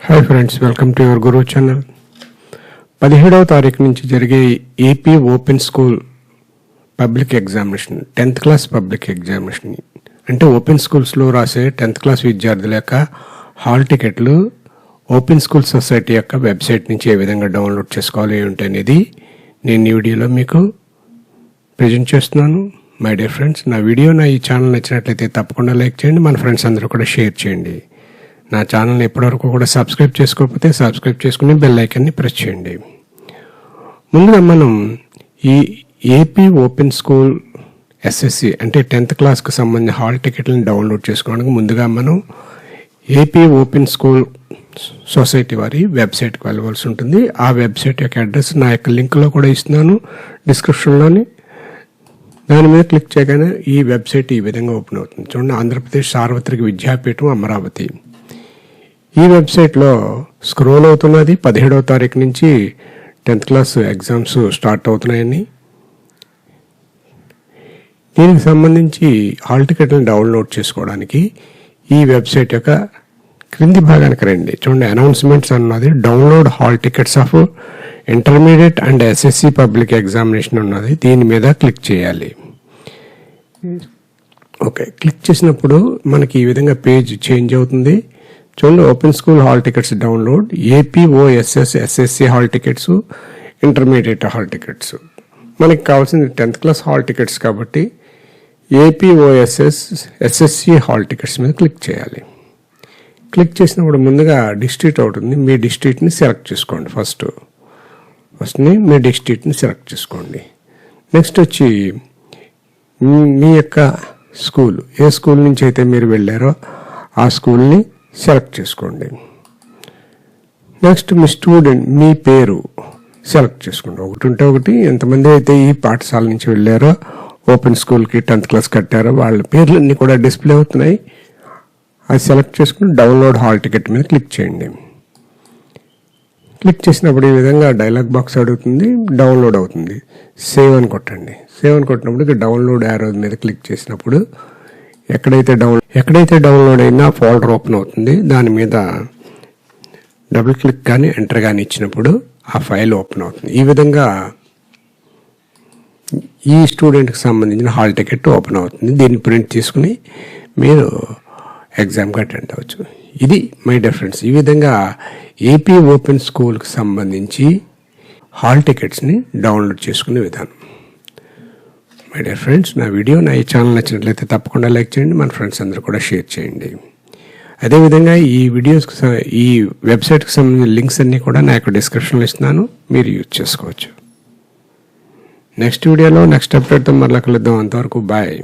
Hi friends welcome to your Guru channel పదిహేడవ తారీఖు నుంచి జరిగే AP open school public examination tenth class public examination అంటే open స్కూల్స్లో రాసే టెన్త్ క్లాస్ విద్యార్థుల యొక్క హాల్ టికెట్లు ఓపెన్ స్కూల్ సొసైటీ యొక్క వెబ్సైట్ నుంచి ఏ విధంగా డౌన్లోడ్ చేసుకోవాలి ఏమిటి అనేది నేను ఈ వీడియోలో మీకు ప్రజెంట్ చేస్తున్నాను. మై డియర్ ఫ్రెండ్స్ నా వీడియో నా ఈ ఛానల్ నచ్చినట్లయితే తప్పకుండా లైక్ చేయండి మన ఫ్రెండ్స్ అందరూ కూడా షేర్ చేయండి. నా ఛానల్ని ఇప్పటివరకు కూడా సబ్స్క్రైబ్ చేసుకోకపోతే సబ్స్క్రైబ్ చేసుకుని బెల్ ఐకన్ని ప్రెస్ చేయండి. ముందుగా మనం ఈ ఏపీ ఓపెన్ స్కూల్ ఎస్ఎస్సి అంటే టెన్త్ క్లాస్కి సంబంధించిన హాల్ టికెట్లను డౌన్లోడ్ చేసుకోవడానికి ముందుగా మనం ఏపీ ఓపెన్ స్కూల్ సొసైటీ వారి వెబ్సైట్కి వెళ్ళవలసి ఉంటుంది. ఆ వెబ్సైట్ యొక్క అడ్రస్ నా యొక్క లింక్లో కూడా ఇస్తున్నాను డిస్క్రిప్షన్లోని. దాని మీద క్లిక్ చేయగానే ఈ వెబ్సైట్ ఈ విధంగా ఓపెన్ అవుతుంది. చూడండి ఆంధ్రప్రదేశ్ సార్వత్రిక విద్యాపీఠం అమరావతి. ఈ వెబ్సైట్లో స్క్రోల్ అవుతున్నది పదిహేడవ తారీఖు నుంచి టెన్త్ క్లాస్ ఎగ్జామ్స్ స్టార్ట్ అవుతున్నాయని. దీనికి సంబంధించి హాల్ టికెట్లను డౌన్లోడ్ చేసుకోవడానికి ఈ వెబ్సైట్ యొక్క క్రింది భాగానికి రండి. చూడండి అనౌన్స్మెంట్స్ అన్నది download hall tickets of intermediate and SSC public examination ఉన్నది. దీని మీద క్లిక్ చేయాలి. ఓకే క్లిక్ చేసినప్పుడు మనకి ఈ విధంగా పేజ్ చేంజ్ అవుతుంది. చూడండి open school hall tickets download APOSS SSC hall tickets intermediate hall tickets మనకి కావాల్సింది టెన్త్ క్లాస్ హాల్ టికెట్స్ కాబట్టి ఏపీఓఎస్ఎస్ ఎస్ఎస్సి హాల్ టికెట్స్ మీద క్లిక్ చేయాలి. క్లిక్ చేసినప్పుడు ముందుగా డిస్ట్రిక్ట్ అవుతుంది మీ డిస్ట్రిక్ట్ని సెలెక్ట్ చేసుకోండి ఫస్ట్ ఫస్ట్ని మీ డిస్ట్రిక్ట్ని సెలెక్ట్ చేసుకోండి. నెక్స్ట్ వచ్చి మీ- మీ యొక్క స్కూల్ ఏ స్కూల్ నుంచి అయితే మీరు వెళ్ళారో ఆ స్కూల్ని సెలెక్ట్ చేసుకోండి. నెక్స్ట్ మీ స్టూడెంట్ మీ పేరు సెలెక్ట్ చేసుకోండి ఒకటి ఉంటే ఒకటి ఎంతమంది అయితే ఈ పాఠశాల నుంచి వెళ్ళారో ఓపెన్ స్కూల్కి టెన్త్ క్లాస్ కట్టారో వాళ్ళ పేర్లన్నీ కూడా డిస్ప్లే అవుతున్నాయి. అది సెలెక్ట్ చేసుకుని డౌన్లోడ్ హాల్ టికెట్ మీద క్లిక్ చేయండి. క్లిక్ చేసినప్పుడు ఈ విధంగా డైలాగ్ బాక్స్ అడుగుతుంది డౌన్లోడ్ అవుతుంది. సేవ్ అని కొట్టండి. సేవ్ అని కొట్టినప్పుడు ఇక డౌన్లోడ్ యారో మీద క్లిక్ చేసినప్పుడు ఎక్కడైతే డౌన్ ఎక్కడైతే డౌన్లోడ్ అయినా ఫోల్డర్ ఓపెన్ అవుతుంది. దాని మీద డబుల్ క్లిక్ కానీ ఎంటర్ కానీ ఇచ్చినప్పుడు ఆ ఫైల్ ఓపెన్ అవుతుంది. ఈ విధంగా ఈ స్టూడెంట్కి సంబంధించిన హాల్ టికెట్ ఓపెన్ అవుతుంది. దీన్ని ప్రింట్ తీసుకుని మీరు ఎగ్జామ్కి అటెండ్ అవ్వచ్చు. ఇది మై డిఫరెన్స్ ఈ విధంగా ఏపీ ఓపెన్ స్కూల్కి సంబంధించి హాల్ టికెట్స్ని డౌన్లోడ్ చేసుకునే విధానం. మై డియర్ ఫ్రెండ్స్ నా వీడియో నా ఈ ఛానల్ నచ్చినట్లయితే తప్పకుండా లైక్ చేయండి మన ఫ్రెండ్స్ అందరూ కూడా షేర్ చేయండి. అదేవిధంగా ఈ వీడియోస్కి ఈ వెబ్సైట్కి సంబంధించిన లింక్స్ అన్నీ కూడా నా యొక్క డిస్క్రిప్షన్లో ఇస్తున్నాను మీరు యూజ్ చేసుకోవచ్చు. నెక్స్ట్ వీడియోలో నెక్స్ట్ అప్డేట్తో మరలా కలుద్దాం. అంతవరకు బాయ్.